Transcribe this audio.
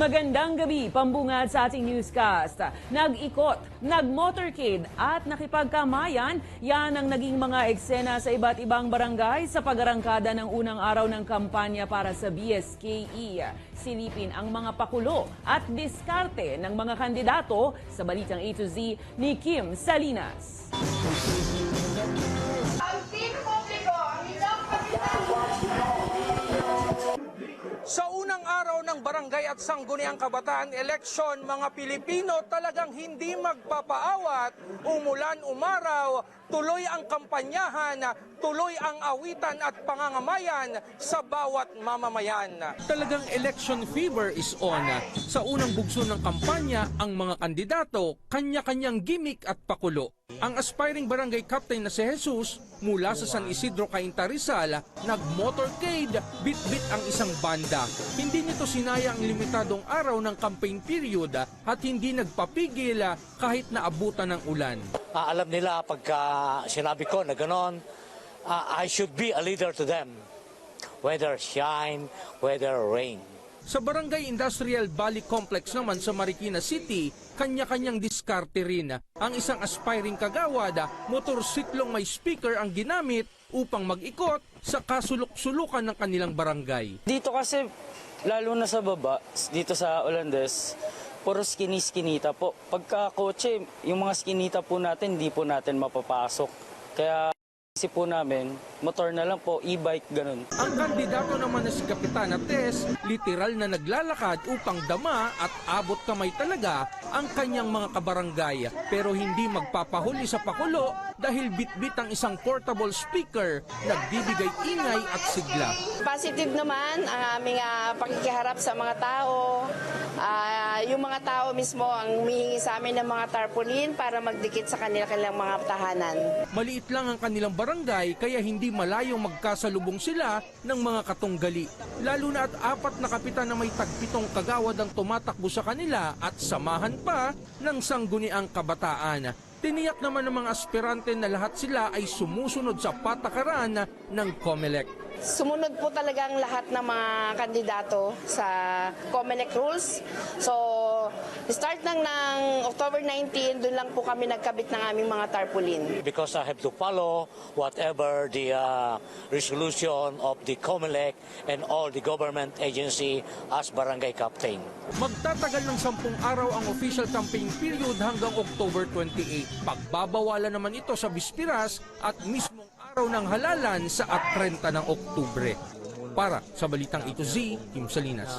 Magandang gabi, pambungad sa ating newscast. Nag-ikot, nag-motorcade at nakipagkamayan, yan ang naging mga eksena sa iba't ibang barangay sa pagarangkada ng unang araw ng kampanya para sa BSKE. Silipin ang mga pakulo at diskarte ng mga kandidato sa Balitang A to Z ni Kim Salinas. Araw ng barangay at sangguniang kabataan election, mga Pilipino talagang hindi magpapaawat, umulan, umaraw, tuloy ang kampanyahan, tuloy ang awitan at pangangamayan sa bawat mamamayan. Talagang election fever is on. Sa unang bugso ng kampanya, ang mga kandidato kanya-kanyang gimmick at pakulo. Ang aspiring barangay captain na si Jesus mula sa San Isidro Cainta Rizal nag-motorcade bit-bit ang isang banda. Hindi nito sinaya ang limitadong araw ng campaign period at hindi nagpapigil kahit naabutan ng ulan. Ah, alam nila pagka sinabi ko na ganon, ah, I should be a leader to them. Whether shine, whether rain. Sa Barangay Industrial Valley Complex naman sa Marikina City, kanya-kanyang diskarte rin. Ang isang aspiring kagawad, motorsiklong may speaker ang ginamit upang mag-ikot sa kasulok-sulukan ng kanilang barangay. Dito kasi, lalo na sa baba, dito sa Olandes, puro skinny-skinita po. Pagka kotse, yung mga skinita po natin, hindi po natin mapapasok. Kaya isip po namin, motor na lang po, e-bike, ganun. Ang kandidato naman na si Kapitana Tess, literal na naglalakad upang dama at abot kamay talaga ang kanyang mga kabarangay. Pero hindi magpapahuli sa pakulo dahil bitbit ang isang portable speaker, nagbibigay ingay at sigla. Positive naman ang aming ah, pakikiharap sa mga tao. Ah, yung mga tao mismo ang humihingi sa amin ng mga tarpaulin para magdikit sa kanila kanilang mga tahanan. Maliit lang ang kanilang barangay kaya hindi malayong magkasalubong sila ng mga katunggali. Lalo na at apat na kapitan na may tagpitong kagawad ang tumatakbo sa kanila at samahan pa ng sangguniang kabataan. Tiniyak naman ng mga aspirante na lahat sila ay sumusunod sa patakaran ng COMELEC. Sumunod po talaga ang lahat ng mga kandidato sa COMELEC rules. So, start lang ng October 19, doon lang po kami nagkabit ng aming mga tarpaulin. Because I have to follow whatever the uh, resolution of the COMELEC and all the government agency as barangay captain. Magtatagal ng sampung araw ang official campaign period hanggang October 28. Pagbabawalan naman ito sa Bispiras at mismong araw ng halalan sa at 30 ng Oktubre. Para sa Balitang Ito Z, Kim Salinas.